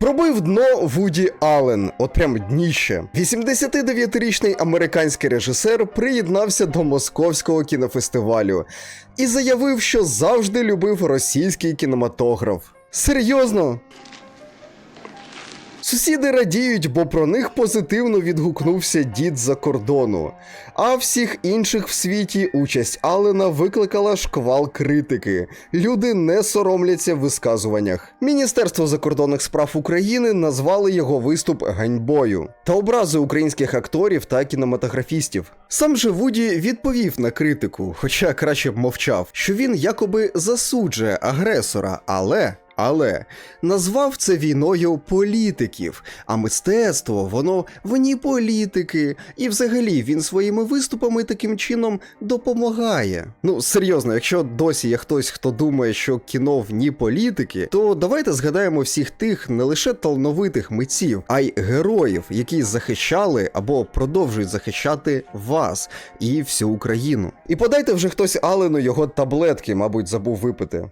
Пробив дно Вуді Аллен, от прям дніще. 89-річний американський режисер приєднався до московського кінофестивалю і заявив, що завжди любив російський кінематограф. Серйозно? Сусіди радіють, бо про них позитивно відгукнувся дід за кордону. А всіх інших в світі участь Аллена викликала шквал критики. Люди не соромляться в висказуваннях. Міністерство закордонних справ України назвали його виступ ганьбою та образи українських акторів та кінематографістів. Сам же Вуді відповів на критику, хоча краще б мовчав, що він якоби засуджує агресора, але. Але назвав це війною політиків, а мистецтво воно вні політики, і взагалі він своїми виступами таким чином допомагає. Ну серйозно, якщо досі є хтось, хто думає, що кіно вні політики, то давайте згадаємо всіх тих не лише талановитих митців, а й героїв, які захищали або продовжують захищати вас і всю Україну. І подайте вже хтось Алену його таблетки, мабуть, забув випити.